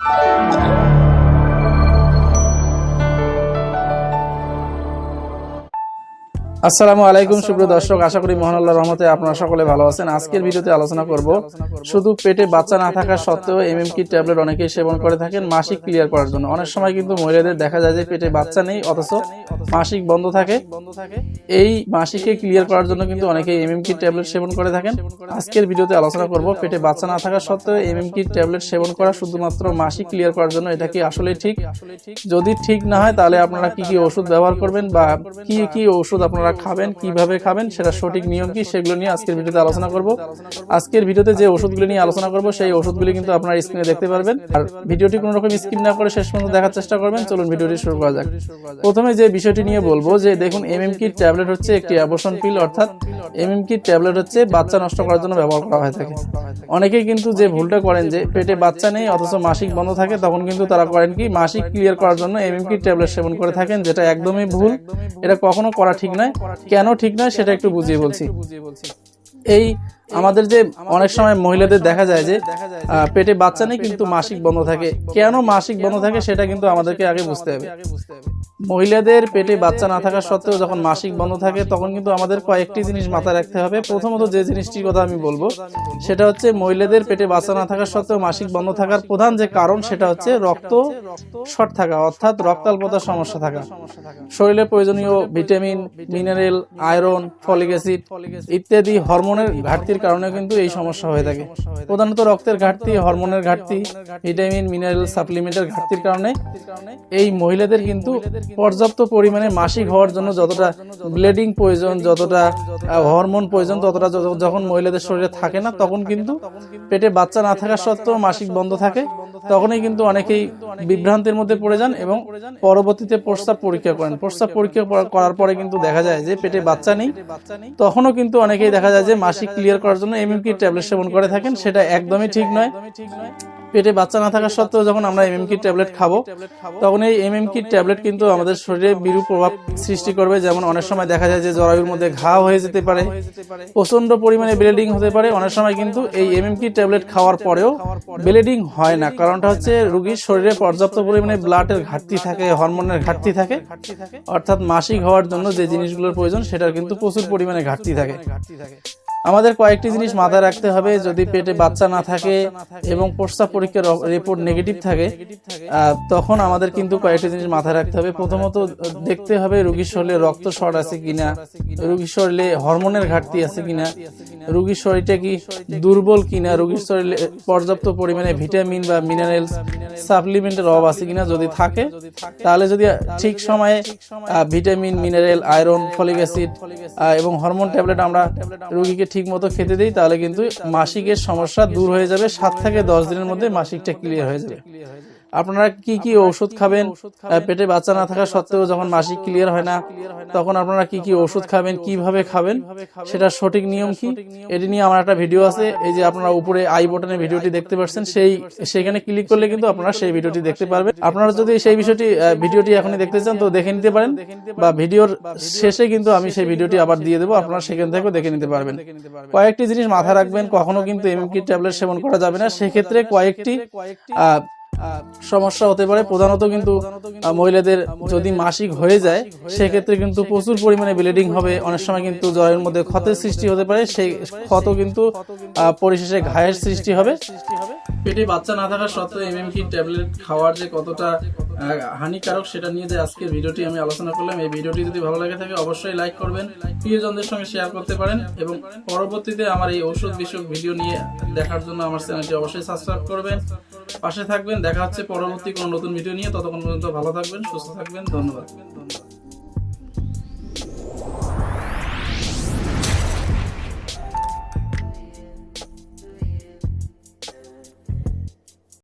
you আসসালামু আলাইকুম সুপ্রিয় দর্শক আশা করি মহান আল্লাহর রহমতে আপনারা সকলে ভালো আছেন। আজকের ভিডিওতে আলোচনা করব। শুধু পেটে বাচ্চা না থাকা সত্ত্বেও এমএমকি ট্যাবলেট অনেকেই সেবন করে থাকেন মাসিক ক্লিয়ার করার জন্য। অনেক সময় কিন্তু মহিলাদের দেখা যায় যে পেটে বাচ্চা নেই অথচ মাসিক বন্ধ থাকে। এই মাসিকে ক্লিয়ার করার জন্য কিন্তু অনেকেই এমএমকি ট্যাবলেট সেবন করে থাকেন। আজকের ভিডিওতে আলোচনা করব পেটে বাচ্চা না থাকা সত্ত্বেও এমএমকি ট্যাবলেট সেবন করা শুধুমাত্র মাসিক ক্লিয়ার করার জন্য এটা কি আসলে ঠিক? যদি ঠিক না হয় তাহলে আপনারা কি কি ওষুধ ব্যবহার করবেন বা কি কি ওষুধ আপনারা খাবেন, কীভাবে খাবেন, সেটা সঠিক নিয়ম কি, সেগুলো নিয়ে আজকের ভিডিওতে আলোচনা করব। আজকের ভিডিওতে যে ওষুধগুলো নিয়ে আলোচনা করব, সেই ওষুধগুলি কিন্তু আপনারা স্ক্রিনে দেখতে পারবেন। আর ভিডিওটি কোনো রকম স্কিপ না করে শেষ পর্যন্ত দেখার চেষ্টা করবেন। চলুন ভিডিওটি শুরু করা যাক। প্রথমে যে বিষয়টি নিয়ে বলব, যে দেখুন এমএমকি ট্যাবলেট হচ্ছে একটি অ্যাবর্শন পিল অর্থাৎ এমএমকি ট্যাবলেট হচ্ছে বাচ্চা নষ্ট করার জন্য ব্যবহার করা হয়ে থাকে। অনেকেই কিন্তু যে ভুলটা করেন, যে পেটে বাচ্চা নেই, অথচ মাসিক বন্ধ থাকে, তখন কিন্তু তারা করেন কি, মাসিক ক্লিয়ার করার জন্য এম এমএমকি ট্যাবলেট সেবন করে থাকেন, যেটা একদমই ভুল। এটা কখনো করা ঠিক নয়। কেন ঠিক নয় সেটা একটু বুঝিয়ে বলছি। এই আমাদের যে অনেক সময় মহিলাদের দেখা যায় যে পেটে বাচ্চা নেই কিন্তু মাসিক বন্ধ থাকে। কেন মাসিক বন্ধ থাকে সেটা কিন্তু আমাদেরকে আগে বুঝতে হবে। মহিলাদের পেটে বাচ্চা না থাকা সত্ত্বেও যখন মাসিক বন্ধ থাকে, তখন কিন্তু আমাদের কয়েকটি জিনিস মাথায় রাখতে হবে। প্রথমত যে জিনিসটির কথা আমি বলব, সেটা হচ্ছে মহিলাদের পেটে বাচ্চা না থাকা সত্ত্বেও মাসিক বন্ধ থাকার প্রধান যে কারণ, সেটা হচ্ছে রক্ত শর্ট থাকা, অর্থাৎ রক্তাল্পতার সমস্যা থাকা। শরীরে প্রয়োজনীয় vitamin, mineral, iron, folic acid ইত্যাদি হরমোনের ঘাটতির কারণে কিন্তু এই সমস্যা হয়ে থাকে। প্রধানত রক্তের ঘাটতি, হরমোনের ঘাটতি, ভিটামিন, মিনারেল সাপ্লিমেন্টের ঘাটতির কারণে এই মহিলাদের কিন্তু পর্যাপ্ত পরিমাণে মাসিক হওয়ার জন্য যতটা ব্লিডিং প্রয়োজন, যতটা হরমোন প্রয়োজন, ততটা যখন মহিলাদের শরীরে থাকে না, তখন কিন্তু পেটে বাচ্চা না থাকা সত্ত্বেও মাসিক বন্ধ থাকে। তখনই কিন্তু অনেকেই বিভ্রান্তির মধ্যে পড়ে যান এবং পরবর্তীতে প্রস্তাব পরীক্ষা করেন। প্রস্তাব পরীক্ষা করার পরে কিন্তু দেখা যায় যে পেটে বাচ্চা নেই। তখনও কিন্তু অনেকেই দেখা যায় যে মাসিক ক্লিয়ার করার জন্য এমএমকি ট্যাবলেট সেবন করে থাকেন। সেটা একদমই ঠিক নয় ঠিক নয়। পেটে বাচ্চা না থাকা সত্ত্বেও যখন আমরা এমএমকি ট্যাবলেট খাব, তখন এই এমএমকি ট্যাবলেট কিন্তু আমাদের শরীরে বিরূপ প্রভাব সৃষ্টি করবে। যেমন অনেক সময় দেখা যায় যে জরায়ুর মধ্যে ঘা হয়ে যেতে পারে প্রচণ্ড পরিমাণে ব্লিডিং হতে পারে। অনেক সময় কিন্তু এই এমএমকি ট্যাবলেট খাওয়ার পরেও ব্লিডিং হয় না। কারণটা হচ্ছে রোগীর শরীরে পর্যাপ্ত পরিমাণে ব্লাডের ঘাটতি থাকে হরমোনের ঘাটতি থাকে। অর্থাৎ মাসিক হওয়ার জন্য যে জিনিসগুলোর প্রয়োজন, সেটার কিন্তু প্রচুর পরিমাণে ঘাটতি থাকে। আমাদের কয়েকটি জিনিস মাথায় রাখতে হবে, যদি পেটে বাচ্চা না থাকে এবং প্রস্তাব পরীক্ষার রিপোর্ট নেগেটিভ থাকে তখন আমাদের কিন্তু কয়েকটি জিনিস মাথায় রাখতে হবে। প্রথমত, দেখতে হবে রোগীর শরীরে রক্ত শর্ট আছে কিনা, রোগীর শরীরে হরমোনের ঘাটতি আছে কিনা রোগীর শরীরটা কি দুর্বল কিনা? রোগীর শরীরে পর্যাপ্ত পরিমাণে ভিটামিন বা মিনারেলস সাপ্লিমেন্টের অভাব আছে কিনা যদি থাকে তাহলে যদি ঠিক সময়ে vitamin mineral iron folic acid এবং হরমোন ট্যাবলেট আমরা রোগীকে ঠিক মতো খেতে দিই তাহলে কিন্তু মাসিকের সমস্যা দূর হয়ে যাবে সাত থেকে দশ দিনের মধ্যে মাসিকটা ক্লিয়ার হয়ে যাবে। আপনারা কি কি ওষুধ খাবেন? পেটে বাচ্চা না থাকা সত্ত্বেও যখন মাসিক ক্লিয়ার হয় না তখন আপনারা কি কি ওষুধ খাবেন কীভাবে খাবেন সেটা সঠিক নিয়ম কি? এটি নিয়ে আমার একটা ভিডিও আছে এই যে আপনারা উপরে আই বটনে ভিডিওটি দেখতে পাচ্ছেন সেই সেখানে ক্লিক করলে কিন্তু আপনারা সেই ভিডিওটি দেখতে পারবেন। আপনারা যদি সেই বিষয়টি ভিডিওটি এখনই দেখতে চান তো দেখে নিতে পারেন বা ভিডিওর শেষে কিন্তু আমি সেই ভিডিওটি আবার দিয়ে দেবো আপনারা সেখান থেকেও দেখে নিতে পারবেন। কয়েকটি জিনিস মাথায় রাখবেন কখনো কিন্তু এমকি ট্যাবলেট সেবন করা যাবে না। সেক্ষেত্রে কয়েকটি আহ, সমস্যা হতে পারে। প্রধানত কিন্তু মহিলাদের যদি মাসিক হয়ে যায়, সেক্ষেত্রে কিন্তু প্রচুর পরিমাণে ব্লিডিং হবে। অনেক সময় কিন্তু জলের মধ্যে ক্ষতের সৃষ্টি হতে পারে। সেই ক্ষত কিন্তু পরিশেষে ঘায়ের সৃষ্টি হবে। পেটে বাচ্চা না থাকা সত্ত্বেও এমএমকি ট্যাবলেট খাওয়ার যে কতটা হানিকারক সেটা নিয়ে যে আজকের ভিডিওটি আমি আলোচনা করলাম, এই ভিডিওটি যদি ভালো লাগে থাকে অবশ্যই লাইক করবেন, প্রিয়জনদের সঙ্গে শেয়ার করতে পারেন এবং পরবর্তীতে আমার এই ঔষধ বিষয়ক ভিডিও নিয়ে দেখার জন্য আমার চ্যানেলটি অবশ্যই সাবস্ক্রাইব করবেন। পাশে থাকবেন, দেখা হচ্ছে পরবর্তী কোনো নতুন ভিডিও নিয়ে, ততক্ষণ পর্যন্ত ভালো থাকবেন, সুস্থ থাকবেন, ধন্যবাদ।